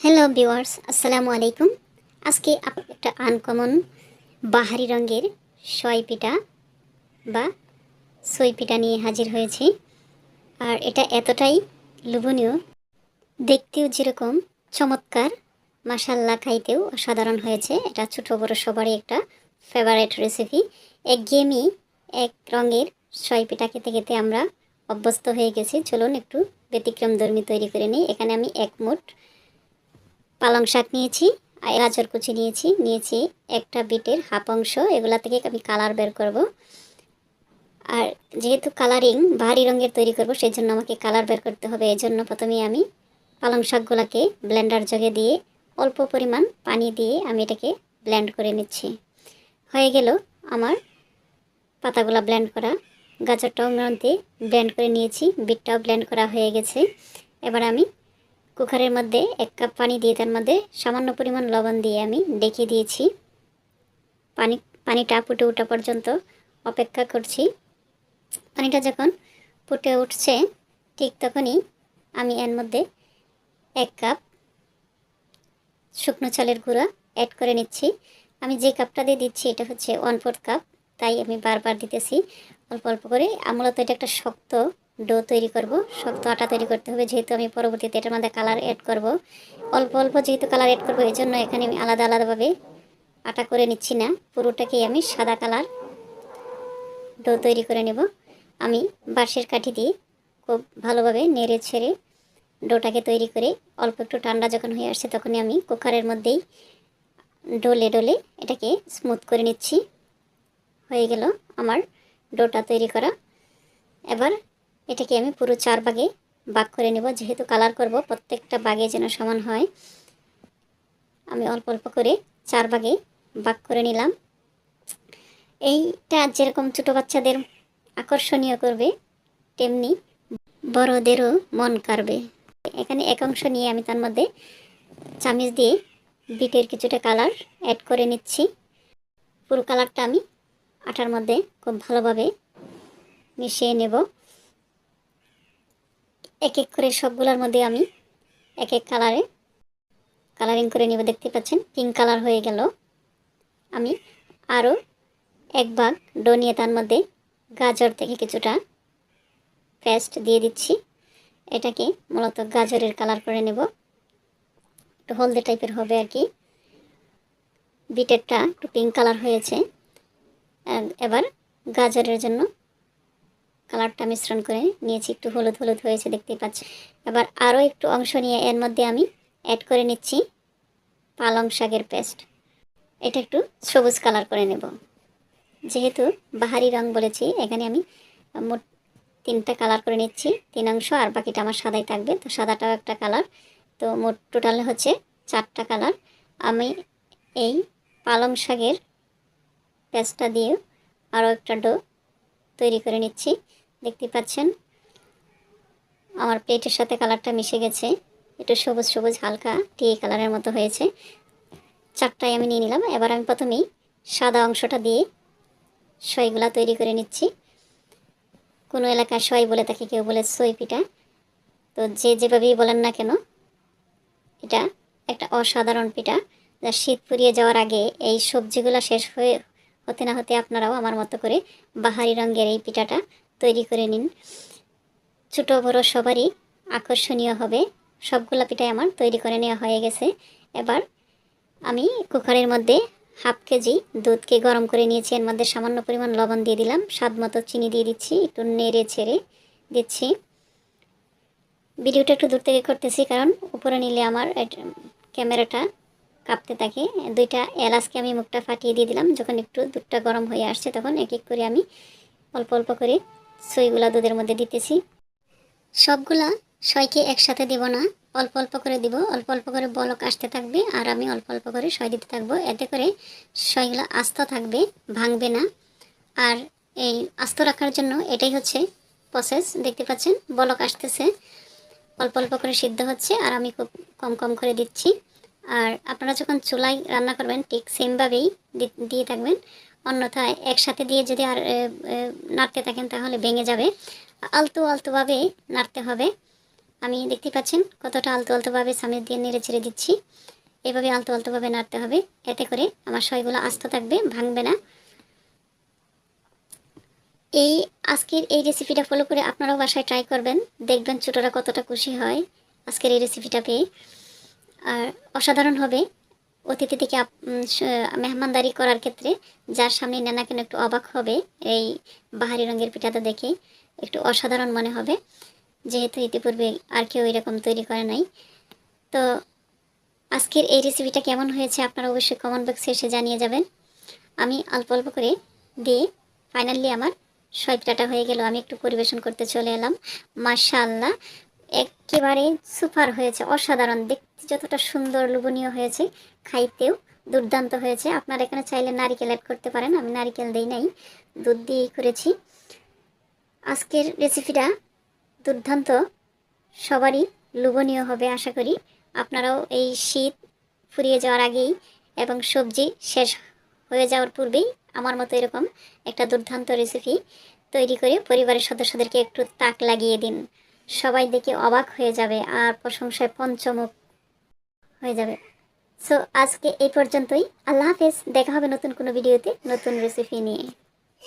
Hello viewers আসসালামু আলাইকুম আজকে একটা আনকমন বাহারি রঙের সয় পিঠা বা সই পিঠা নিয়ে হাজির হয়েছি। আর এটা এতটাই লোভনীয়, দেখতেও যেরকম চমৎকার মাসাল্লা খাইতেও অসাধারণ হয়েছে। এটা ছোটো বড় সবারই একটা ফেভারেট রেসিপি এক গেমই এক রঙের সয় পিঠা খেতে খেতে আমরা অভ্যস্ত হয়ে গেছি। চলুন একটু ব্যতিক্রম ধর্মী তৈরি করে নিই। এখানে আমি এক মুঠ পালং শাক নিয়েছি, আর গাজর কুচি নিয়েছি নিয়েছি একটা বিটের হাফ অংশ। এগুলা থেকে আমি কালার বের করব। আর যেহেতু কালারিং, ভারী রঙের তৈরি করব সেই জন্য আমাকে কালার বের করতে হবে। এই জন্য প্রথমে আমি পালং শাকগুলোকে ব্লেন্ডার জগে দিয়ে অল্প পরিমাণ পানি দিয়ে আমি এটাকে ব্লেন্ড করে নিচ্ছি। হয়ে গেল আমার পাতাগুলো ব্লেন্ড করা। গাজরটাও মধ্যে ব্লেন্ড করে নিয়েছি, বিটটাও ব্লেন্ড করা হয়ে গেছে। এবার আমি কুকারের মধ্যে এক কাপ পানি দিয়ে তার মধ্যে সামান্য পরিমাণ লবণ দিয়ে আমি ডেকে দিয়েছি। পানি, পানিটা ফুটে ওঠা পর্যন্ত অপেক্ষা করছি। পানিটা যখন ফুটে উঠছে, ঠিক তখনই আমি এর মধ্যে এক কাপ শুকনো চালের গুঁড়া অ্যাড করে নিচ্ছি। আমি যে কাপটা দিয়ে দিচ্ছি, এটা হচ্ছে ওয়ান ফোর্থ কাপ তাই আমি বারবার দিতেছি। অল্প অল্প করে মূলত এটা একটা শক্ত ডো তৈরি করব। শক্ত আটা তৈরি করতে হবে, যেহেতু আমি পরবর্তীতে এটার মধ্যে কালার অ্যাড করব। অল্প অল্প যেহেতু কালার অ্যাড করব এই জন্য এখানে আমি আলাদা, আলাদাভাবে আটা করে নিচ্ছি না। পুরোটাকেই আমি সাদা কালার ডো তৈরি করে নেব। আমি বাঁশের কাঠি দিয়ে খুব ভালোভাবে নেড়ে ছেড়ে ডোটাকে তৈরি করে, অল্প একটু ঠান্ডা যখন হয়ে আসছে তখনই আমি কুকারের মধ্যেই ডোলে ডোলে এটাকে স্মুথ করে নিচ্ছি। হয়ে গেল আমার ডোটা তৈরি করা। এবার এটাকে আমি পুরো চার ভাগে বাগ করে নেব। যেহেতু কালার করব, প্রত্যেকটা বাগে যেন সমান হয়। আমি অল্প অল্প করে চার ভাগে বাগ করে নিলাম। এইটা যেরকম ছোটো বাচ্চাদের আকর্ষণীয় করবে, তেমনি বড়দেরও মন কাড়বে। এখানে এক অংশ নিয়ে আমি তার মধ্যে চামিচ দিয়ে বিটের কিছুটা কালার অ্যাড করে নিচ্ছি। পুরো কালারটা আমি আটার মধ্যে খুব ভালোভাবে মিশিয়ে নেব। এক এক করে সবগুলোর মধ্যে আমি এক এক কালারে কালারিং করে নেব, দেখতে পাচ্ছেন? পিঙ্ক কালার হয়ে গেল। আমি আরও এক ভাগ ডো নিয়ে তার মধ্যে গাজর থেকে কিছুটা পেস্ট দিয়ে দিচ্ছি। এটাকে মূলত গাজরের কালার করে নেব। একটু হলদে টাইপের হবে আর কি। বিটেরটা একটু পিঙ্ক কালার হয়েছে। এবার গাজরের জন্য কালারটা মিশ্রণ করে নিয়েছি। একটু হলুদ হলুদ হয়েছে, দেখতেই পাচ্ছি। এবার আরও একটু অংশ নিয়ে এর মধ্যে আমি অ্যাড করে নিচ্ছি পালং শাকের পেস্ট এটা একটু সবুজ কালার করে নেব। যেহেতু বাহারি রং বলেছি, এখানে আমি মোট তিনটা কালার করে নিচ্ছি। তিন অংশ আর বাকিটা আমার সাদাই থাকবে। তো সাদাটাও একটা কালার তো মোট টোটাল হচ্ছে চারটা কালার আমি এই পালং শাকের পেস্টটা দিয়ে আরও একটা ডো তৈরি করে নিচ্ছি। দেখতে পাচ্ছেন? আমার প্লেটের সাথে কালারটা মিশে গেছে। একটু সবুজ সবুজ, হালকা টি কালারের মতো হয়েছে। চারটায় আমি নিয়ে নিলাম। এবার আমি প্রথমেই সাদা অংশটা দিয়ে সইগুলা তৈরি করে নিচ্ছি। কোনো এলাকায় সই বলে থাকে কেউ বলে সই পিঠা। তো যে যেভাবেই বলেন না কেন, এটা একটা অসাধারণ পিঠা। যা শীত ফুরিয়ে যাওয়ার আগে এই সবজিগুলো শেষ হয়ে হতে না হতে আপনারাও আমার মতো করে বাহারি রঙের এই পিঠাটা তৈরি করে নিন। ছোটো বড়ো সবারই আকর্ষণীয় হবে। সবগুলো পিঠাই আমার তৈরি করে নেওয়া হয়ে গেছে। এবার আমি কুকারের মধ্যে হাফ কেজি দুধকে গরম করে নিয়েছি। এর মধ্যে সামান্য পরিমাণ লবণ দিয়ে দিলাম। স্বাদ মতো চিনি দিয়ে দিচ্ছি, একটু নেড়ে ছেড়ে দিচ্ছি। ভিডিওটা একটু দূর থেকে করতেছি, কারণ উপরে নিলে আমার ক্যামেরাটা কাঁপতে থাকে। দুইটা এলাচকে আমি মুখটা ফাটিয়ে দিয়ে দিলাম। যখন একটু দুধটা গরম হয়ে আসছে তখন এক এক করে আমি অল্প অল্প করে সইগুলা দুধের মধ্যে দিতেছি। সবগুলা সয়কে একসাথে দেব না। অল্প অল্প করে দিব। অল্প অল্প করে বলক আসতে থাকবে আর আমি অল্প অল্প করে সয় দিতে থাকব। এতে করে সয়গুলো আস্ত থাকবে, ভাঙবে না। আর এই আস্ত রাখার জন্য এটাই হচ্ছে প্রসেস দেখতে পাচ্ছেন? বলক আসতেছে। অল্প অল্প করে সিদ্ধ হচ্ছে আর আমি খুব কম কম করে দিচ্ছি। আর আপনারা যখন চুলায় রান্না করবেন, ঠিক সেমভাবেই দিয়ে থাকবেন। অন্যথায় একসাথে দিয়ে যদি আর নাড়তে থাকেন, তাহলে ভেঙে যাবে। আলতু আলতুভাবে নাড়তে হবে। আমি দেখতে পাচ্ছেন কতটা আলতো আলতোভাবে সামনে দিয়ে নেড়ে ছেড়ে দিচ্ছি। এভাবে আলতো আলতোভাবে নাড়তে হবে। এতে করে আমার সয়গুলো আস্ত থাকবে, ভাঙবে না। এই আজকের এই রেসিপিটা ফলো করে আপনারাও বাসায় ট্রাই করবেন। দেখবেন ছোটরা কতটা খুশি হয় আজকের এই রেসিপিটা পেয়ে। অসাধারণ হবে। অতিথি থেকে মেহমানদারি করার ক্ষেত্রে যার সামনে নেনা কেন একটু অবাক হবে, এই বাহারি রঙের পিঠাটা দেখে একটু অসাধারণ মনে হবে। যেহেতু ইতিপূর্বে আর কেউ এরকম তৈরি করে নাই। তো আজকের এই রেসিপিটা কেমন হয়েছে আপনারা অবশ্যই কমেন্ট বক্সে এসে জানিয়ে যাবেন। আমি অল্প অল্প করে দিয়ে ফাইনালি আমার সয়পিঠাটা হয়ে গেল। আমি একটু পরিবেশন করতে চলে এলাম। মাশাআল্লাহ, একেবারে সুপার হয়েছে, অসাধারণ। দেখতে যতটা সুন্দর, লোভনীয় হয়েছে, খাইতেও দুর্দান্ত হয়েছে। আপনারা এখানে চাইলে নারিকেল অ্যাড করতে পারেন, আমি নারিকেল দিই নাই, দুধ দিয়েই করেছি। আজকের রেসিপিটা দুর্দান্ত, সবারই লোভনীয় হবে আশা করি। আপনারাও এই শীত ফুরিয়ে যাওয়ার আগেই এবং সবজি শেষ হয়ে যাওয়ার পূর্বেই আমার মতো এরকম একটা দুর্দান্ত রেসিপি তৈরি করে পরিবারের সদস্যদেরকে একটু তাক লাগিয়ে দিন। সবাই দেখে অবাক হয়ে যাবে, আর প্রশংসায় পঞ্চমুখ। হয়ে যাবে। সো আজকে এই পর্যন্তই। আল্লাহ হাফেজ, দেখা হবে নতুন কোনো ভিডিওতে, নতুন রেসিপি নিয়ে।